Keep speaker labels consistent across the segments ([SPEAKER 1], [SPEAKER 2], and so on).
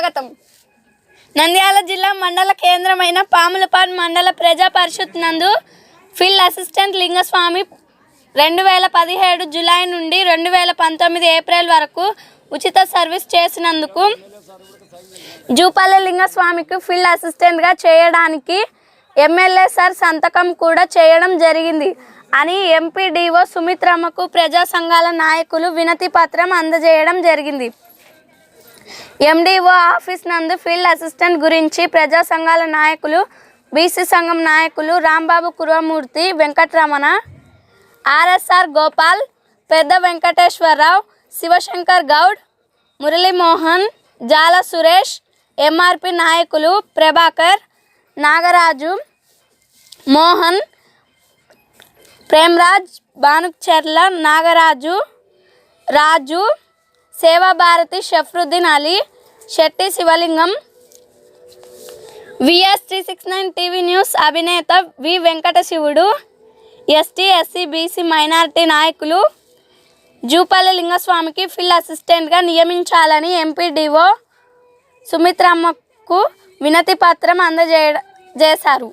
[SPEAKER 1] స్వాగతం. నంద్యాల జిల్లా మండల కేంద్రమైన పాములపాడు మండల ప్రజా పరిషత్ నందు ఫీల్డ్ అసిస్టెంట్ లింగస్వామి రెండు వేల పదిహేడు జూలై నుండి రెండు వేల పంతొమ్మిది ఏప్రిల్ వరకు ఉచిత సర్వీస్ చేసినందుకు జూపల్లి లింగస్వామికి ఫీల్డ్ అసిస్టెంట్గా చేయడానికి ఎమ్మెల్యే సార్ సంతకం కూడా చేయడం జరిగింది అని ఎంపీడీఓ సుమిత్రమ్మకు ప్రజా సంఘాల నాయకులు వినతి పత్రం అందజేయడం జరిగింది. ఎండిఓ ఆఫీస్ నందు ఫీల్డ్ అసిస్టెంట్ గురించి ప్రజా సంఘాల నాయకులు బీసీ సంఘం నాయకులు రాంబాబు కురమూర్తి వెంకటరమణ ఆర్ఎస్ఆర్ గోపాల్ పెద్ద వెంకటేశ్వరరావు శివశంకర్ గౌడ్ మురళీమోహన్ జాల సురేష్ ఎంఆర్పి నాయకులు ప్రభాకర్ నాగరాజు మోహన్ ప్రేమ్రాజ్ భానుచర్ల నాగరాజు రాజు Seva Bharati Shafruddin Ali Shetty Shivalingam VS three six nine TV news అభినేత V Venkata Shivudu ST SC BC minority నాయకులు జూపల్లి లింగస్వామికి ఫీల్డ్ అసిస్టెంట్గా నియమించాలని ఎంపీడీఓ సుమిత్రమ్మకు వినతి పత్రం అందజేయ చేశారు.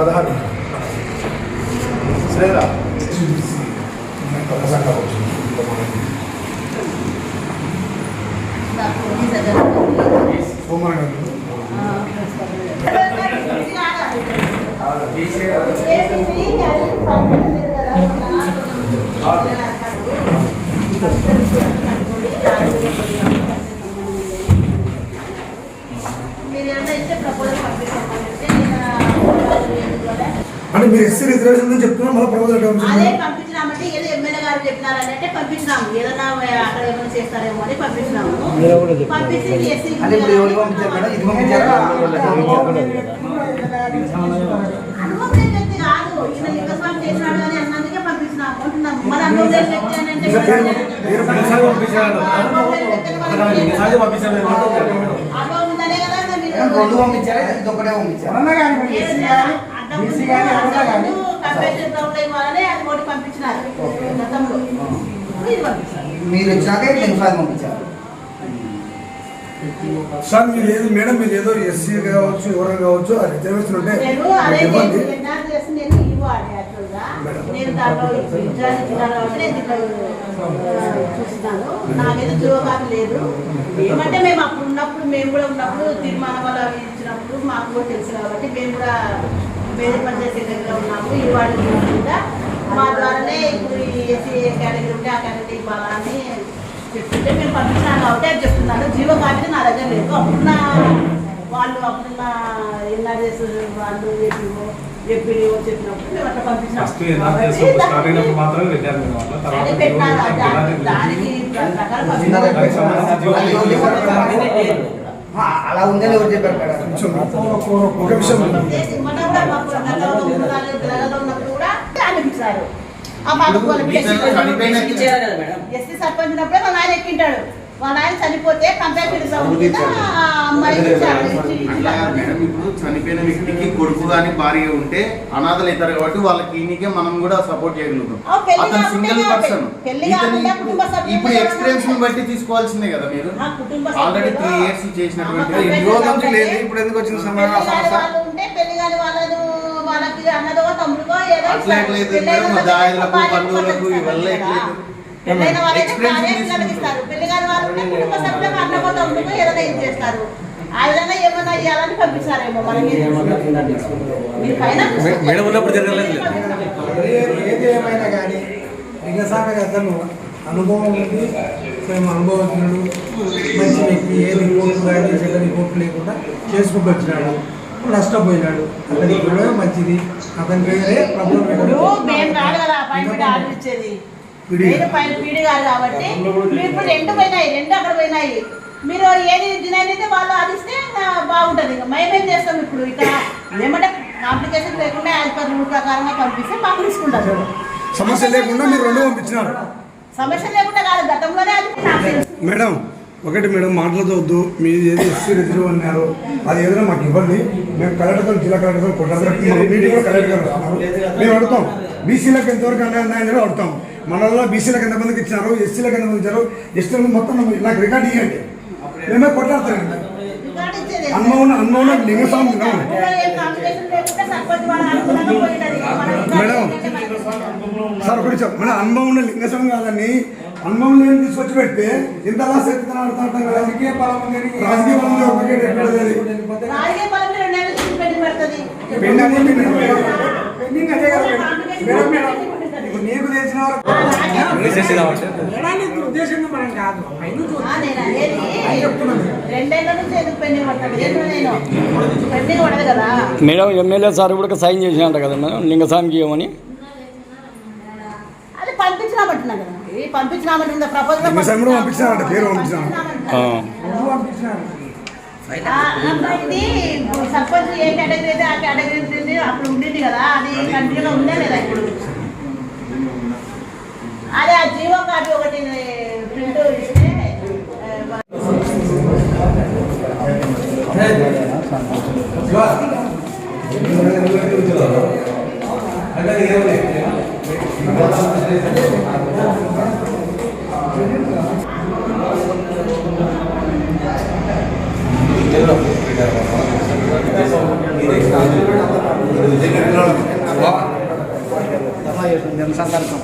[SPEAKER 2] పదహారు. అంటే మీరు ఎస్సీ రిజర్వేషన్ చెప్తున్నా మళ్ళీ ప్రభుత్వం
[SPEAKER 3] అదే పంపించినామంటే ఏదో ఎమ్మెల్యే గారు చెప్పినారని అంటే పంపించినాము. ఏదైనా అక్కడ ఏమైనా చేస్తారేమో అని పంపించినాము. పంపించి ఎస్సీ
[SPEAKER 4] అంటే ఇప్పుడు ఎవరు పంపించారు మేడం ఇది పంపించారా
[SPEAKER 3] అనుభవం లేని వ్యక్తి కాదు ఈయన లింగస్వామి చేసినాడు అని అన్నందుకే పంపించినాము అంటున్నాము మరి అనుభవం లేని వ్యక్తి అని అంటే అనుభవం ఉందనే కదా మీరు
[SPEAKER 4] రెండు పంపించారా. ఇది ఒకటే పంపించారా?
[SPEAKER 3] బీసీ కానీ
[SPEAKER 4] మీరు ఇన్ఫార్మ్ పంపించారు.
[SPEAKER 2] సార్ మీరు ఏదో మేడం మీరు ఏదో ఎస్సీ కావచ్చు ఎవరైనా కావచ్చు ఆ రిజర్వేషన్ ఉంటే ఇవ్వండి.
[SPEAKER 3] నేను దాంట్లో చూస్తున్నాను. నాకైతే జీవకాలం లేదు. ఏమంటే మేము అప్పుడు ఉన్నప్పుడు మేము కూడా ఉన్నప్పుడు తీర్మానం వల్ల ఇచ్చినప్పుడు మాకు కూడా తెలుసు కాబట్టి మేము కూడా వేరే పంచాయతీ దగ్గర ఉన్నాము ఈ కూడా మా ద్వారానే ఇప్పుడు ఈ ఎస్సీ కేటగిరీ ఉంటే ఆ కేటగిరీ ఇవ్వాలని చెప్తుంటే మేము పంపించినాం కాబట్టి అది చెప్తున్నాను. జీవో కాపీ నా దగ్గర లేదు. అప్పుడున్న వాళ్ళు అప్పుడున్న ఎన్ఆర్ఎస్ వాళ్ళు
[SPEAKER 5] మాత్రమే మేము అట్లా తర్వాత
[SPEAKER 4] అలా ఉందని ఎవరు చెప్పారు
[SPEAKER 2] ఒక విషయం
[SPEAKER 3] ఆ ఎస్సీ సర్పంచ్ ఉన్నప్పుడే మా నాయన ఎక్కింటాడు. చనిపోతే
[SPEAKER 6] ఇప్పుడు చనిపోయిన వ్యక్తికి కొడుకు కానీ భార్య ఉంటే అనాథలు అవుతారు కాబట్టి వాళ్ళకి ఈయనకే మనం కూడా సపోర్ట్ చేయగలుగుతాం. అతను సింగిల్ పర్సన్ ఇప్పుడు ఎక్స్పీరియన్స్
[SPEAKER 3] ఉంటే-
[SPEAKER 6] బట్టి తీసుకోవాల్సిందే కదా మీరు? ఆల్రెడీ త్రీ ఇయర్స్ చేసినటువంటి
[SPEAKER 4] ఇప్పుడు ఎందుకు వచ్చింది
[SPEAKER 3] పెళ్ళి
[SPEAKER 4] సమాధానం?
[SPEAKER 3] కాని
[SPEAKER 4] సమస్య
[SPEAKER 3] వాళ్ళు ఉంటే పెళ్ళి కాని వాళ్ళను వాళ్ళకి అన్నదో తమ్ముడుకో ఏదో
[SPEAKER 6] అట్లా ఎట్లయితే
[SPEAKER 3] ఇస్తారు
[SPEAKER 6] ఇవల్ల. ఎట్లయితే?
[SPEAKER 3] పెళ్ళైన పెళ్ళి కాని వాళ్ళు ఉంటే కుటుంబ సభ్యులకు అన్నమో తమ్ముడుకో ఏదైనా ఇది చేస్తారు. ఆ విధంగా ఏమైనా ఇవ్వాలని పంపిస్తారేమో మనకి మీరు పైన
[SPEAKER 5] మేడం ఉన్నప్పుడు జరగలేదు.
[SPEAKER 7] ఏది ఏమైనా కానీ లింగస్వామి అతను అనుభవం ఉంది. స్వయం అనుభవజ్ఞుడు మంచి వ్యక్తి ఏ రిపోర్ట్ కానీ చెడ్డ రిపోర్ట్ లేకుండా చేసుకుంటూ వచ్చినాడు. నష్టపోయినాడు. అతనికి మంచిది. అతని పేరే ప్రభుత్వం.
[SPEAKER 3] పైన పీడి కాదు కాబట్టి మీరు ఇప్పుడు రెండు పోయినాయి రెండు అక్కడ పోయినాయి. మీరు ఏది అయితే వాళ్ళు అది ఇస్తే బాగుంటుంది. ఇంకా మేమేం చేస్తాం ఇప్పుడు? ఇక్కడ ఏమంటే కాంప్లికేషన్ లేకుండా యాజ్ పర్ రూల్ ప్రకారంగా పంపిస్తే మాకు తీసుకుంటారు
[SPEAKER 2] సమస్య లేకుండా మీరు రెండు పంపించినారు.
[SPEAKER 3] సమస్య లేకుండా కాదు గతంలోనే అది నాకు తెలుసు.
[SPEAKER 2] మేడం ఒకటి మేడం మాట్లాడవద్దు మీరు ఏది ఎస్సీ రిజర్వ్ అన్నారు. అది ఏదైనా మాకు ఇవ్వండి. మేము కలెక్టర్ జిల్లా కలెక్టర్ కొట్టాలి. మీటింగ్ కూడా కలెక్టర్ మేము అడుగుతాం. బీసీలకు ఎంతవరకు అన్యాయం ఉన్నాయని కూడా అడుగుతాం. మనలో బీసీలకు ఎంతమందికి ఇచ్చినారు ఎస్సీలకు ఎంతమంది ఇచ్చారు ఎస్టీలకు మొత్తం నాకు రికార్డ్ ఇవ్వండి మేమే కొట్లాడతాం
[SPEAKER 3] రికార్డు ఇచ్చేది
[SPEAKER 2] అన్నమూన అన్నమూన లింగస్వామి విన్నాము
[SPEAKER 3] అందులో ఏం కాంపిటీషన్ లేకుండా సర్పంచ్ వాళ్ళు అనుకూలంగా పోయినది. మనం రికార్డు
[SPEAKER 2] మేడం. సార్ ఒకటి చెప్పు మన అనుభవం ఉన్న లింగస్వామి కాదని అనుభవం లేని తీసుకొచ్చి పెడితే ఇంత లాస్ ఎత్తున ఆడుతుంటాం కదా.
[SPEAKER 7] రాజకీయ బలం
[SPEAKER 2] బలం ఒకటే పెండింగ్
[SPEAKER 7] అదే కదా మేడం మేడం ఇప్పుడు నీకు తెలిసిన వరకు ఉద్దేశంగా మనం కాదు.
[SPEAKER 8] మేడం ఎమ్మెల్యే సార్ కూడా సైన్ చేసినట్ట కదా మేడం లింగస్వామికి ఇవ్వమని.
[SPEAKER 3] సర్పంచ్ ఏ కేటగిరీ అయితే ఆ కేటగిరీ అప్పుడు ఉండింది కదా. అది కంటిన్యూగా ఉందే లేదా ఇప్పుడు? అదే ఆ జీవో కార్డు ఒకటి ప్రింట్ ఇస్తే ఆ,
[SPEAKER 4] జనసందర్భం